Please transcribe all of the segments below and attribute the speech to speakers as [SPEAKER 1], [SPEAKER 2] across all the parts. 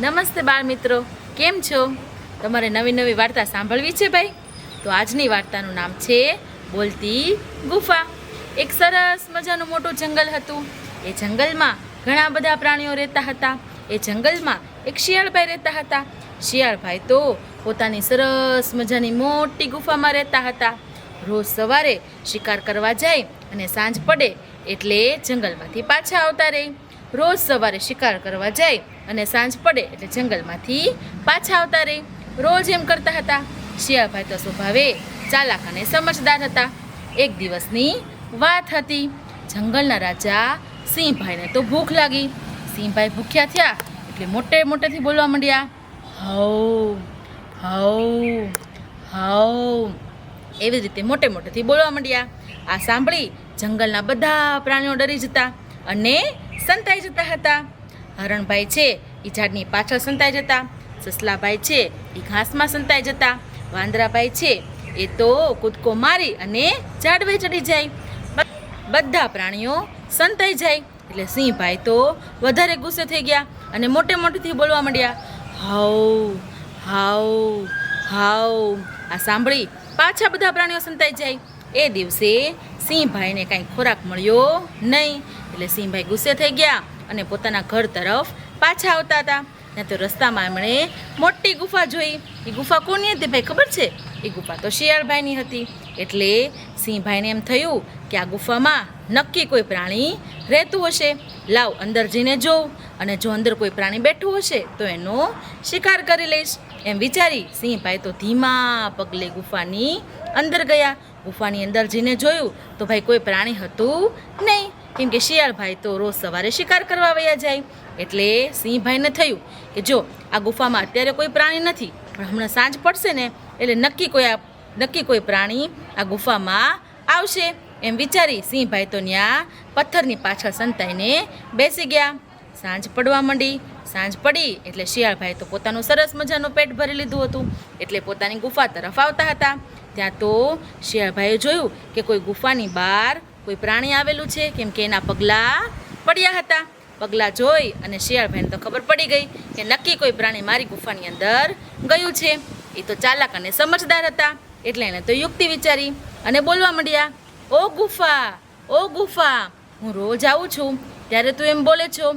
[SPEAKER 1] નમસ્તે બાળ મિત્રો. કેમ છો? તમારે નવી નવી વાર્તા સાંભળવી છે ભાઈ? તો આજની વાર્તાનું નામ છે બોલતી ગુફા. એક સરસ મજાનું મોટું જંગલ હતું. એ જંગલમાં ઘણા બધા પ્રાણીઓ રહેતા હતા. એ જંગલમાં એક શિયાળભાઈ રહેતા હતા. શિયાળભાઈ તો પોતાની સરસ મજાની મોટી ગુફામાં રહેતા હતા. રોજ સવારે શિકાર કરવા જાય અને સાંજ પડે એટલે જંગલમાંથી પાછા આવતા રહે. રોજ સવારે શિકાર કરવા જાય અને સાંજ પડે એટલે જંગલમાંથી પાછા આવતા રહે રોજ એમ કરતા હતા, શિયાળભાઈ તો સ્વભાવે ચાલાક અને સમજદાર હતા. એક દિવસની વાત હતી, જંગલના રાજા સિંહભાઈને તો ભૂખ લાગી. સિંહભાઈ ભૂખ્યા થયા એટલે મોટે મોટેથી બોલવા માંડ્યા હવ હવ હઉ. એવી રીતે મોટે મોટેથી બોલવા માંડ્યા. આ સાંભળી જંગલના બધા પ્રાણીઓ ડરી જતા અને સંતાઈ જતા હતા. હરણભાઈ છે, એ ઝાડની પાછળ સંતાઈ જતા. સસલાભાઈ છે, એ ઘાસમાં સંતાઈ જતા. વાંદરાભાઈ છે, એ તો કૂદકો મારી અને ઝાડવે ચડી જાય. બધા પ્રાણીઓ સંતાઈ જાય. એટલે સિંહભાઈ તો વધારે ગુસ્સે થઈ ગયા અને મોટે મોટેથી બોલવા માંડ્યા, હાઉ હાઉ હાઉ. આ સાંભળી પાછા બધા પ્રાણીઓ સંતાઈ જાય. એ દિવસે સિંહભાઈને કાંઈ ખોરાક મળ્યો નહીં. એટલે સિંહભાઈ ગુસ્સે થઈ ગયા અને પોતાના ઘર તરફ પાછા આવતા હતા. ત્યાં તો રસ્તામાં એમણે મોટી ગુફા જોઈ. એ ગુફા કોની હતી ભાઈ ખબર છે? એ ગુફા તો શિયાળભાઈની હતી. એટલે સિંહભાઈને એમ થયું કે આ ગુફામાં નક્કી કોઈ પ્રાણી રહેતું હશે. લાવ અંદર જઈને જોઉં અને જો અંદર કોઈ પ્રાણી બેઠું હશે તો એનો શિકાર કરી લઈશ. એમ વિચારી સિંહભાઈ તો ધીમા પગલે ગુફાની અંદર ગયા. ગુફાની અંદર જઈને જોયું તો ભાઈ કોઈ પ્રાણી હતું નહીં. કેમ કે શિયાળભાઈ તો રોજ સવારે શિકાર કરવા વયા જાય. એટલે સિંહભાઈને થયું કે જો, આ ગુફામાં અત્યારે કોઈ પ્રાણી નથી, પણ હમણાં સાંજ પડશે ને, એટલે નક્કી કોઈ નક્કી કોઈ પ્રાણી આ ગુફામાં આવશે. એમ વિચારી સિંહભાઈ તો ત્યાં પથ્થરની પાછળ સંતાઈને બેસી ગયા. સાંજ પડવા માંડી, સાંજ પડી, એટલે શિયાળભાઈ તો પોતાનું સરસ મજાનું પેટ ભરી લીધું હતું, એટલે પોતાની ગુફા તરફ આવતા હતા. ત્યાં તો શિયાળભાઈએ જોયું કે કોઈ ગુફાની બહાર કોઈ પ્રાણી આવેલું છે? કેમ કે એના પગલાં પડ્યા હતા. પગલાં જોઈ અને શિયાળભાઈને તો ખબર પડી ગઈ કે નક્કી કોઈ પ્રાણી મારી ગુફાની અંદર ગયું છે. એ તો ચાલાક અને સમજદાર હતા. એટલે એને તો યુક્તિ વિચારી અને બોલવા માંડ્યા, ઓ ગુફા ઓ ગુફા, હું રોજ આવું છું. ત્યારે તું એમ બોલે છો,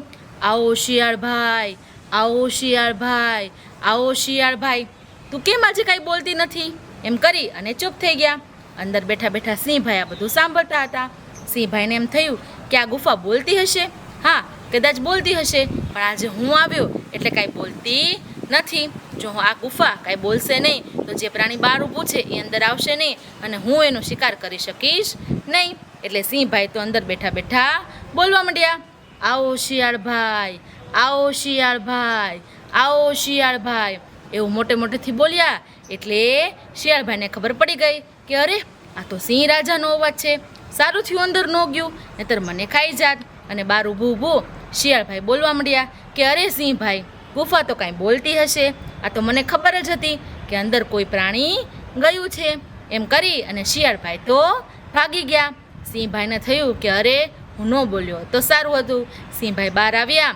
[SPEAKER 1] આવો શિયાળભાઈ આવો શિયાળભાઈ આવો શિયાળભાઈ. તું કેમ આજે કાંઈ બોલતી નથી? એમ કરી અને ચૂપ થઈ ગયા. અંદર બેઠા બેઠા સિંહભાઈ આ બધું સાંભળતા હતા. સિંહભાઈને એમ થયું કે આ ગુફા બોલતી હશે? હા, કદાચ બોલતી હશે, પણ આજે હું આવ્યો એટલે કાંઈ બોલતી નથી. જો હું આ ગુફા કાંઈ બોલશે નહીં, તો જે પ્રાણી બહાર ઊભું છે એ અંદર આવશે નહીં અને હું એનો શિકાર કરી શકીશ નહીં. એટલે સિંહભાઈ તો અંદર બેઠા બેઠા બોલવા માંડ્યા, આવો શિયાળભાઈ આવો શિયાળભાઈ આવો શિયાળભાઈ. એવું મોટે મોટેથી બોલ્યા એટલે શિયાળભાઈને ખબર પડી ગઈ કે અરે, આ તો સિંહ રાજાનો અવાજ છે. સારું થયું, અંદર ન ગયું. નહીતર મને ખાઈ જાત. અને બાર ઊભું ઊભું શિયાળભાઈ બોલવા માંડ્યા કે, અરે સિંહભાઈ, ગુફા તો કાંઈ બોલતી હશે. આ તો મને ખબર જ હતી કે, અંદર કોઈ પ્રાણી ગયું છે. એમ કરી અને શિયાળભાઈ તો ભાગી ગયા. સિંહભાઈને થયું કે, અરે, હું ન બોલ્યો. તો સારું હતું. સિંહભાઈ બહાર આવ્યા.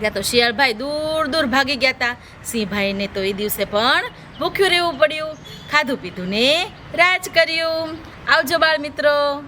[SPEAKER 1] ત્યાં તો શિયાળભાઈ દૂર દૂર ભાગી ગયા હતા સિંહભાઈને તો એ દિવસે પણ ભૂખ્યું રહેવું પડ્યું. ખાધું પીધું ને રાજ કર્યું. આવજો બાળ મિત્રો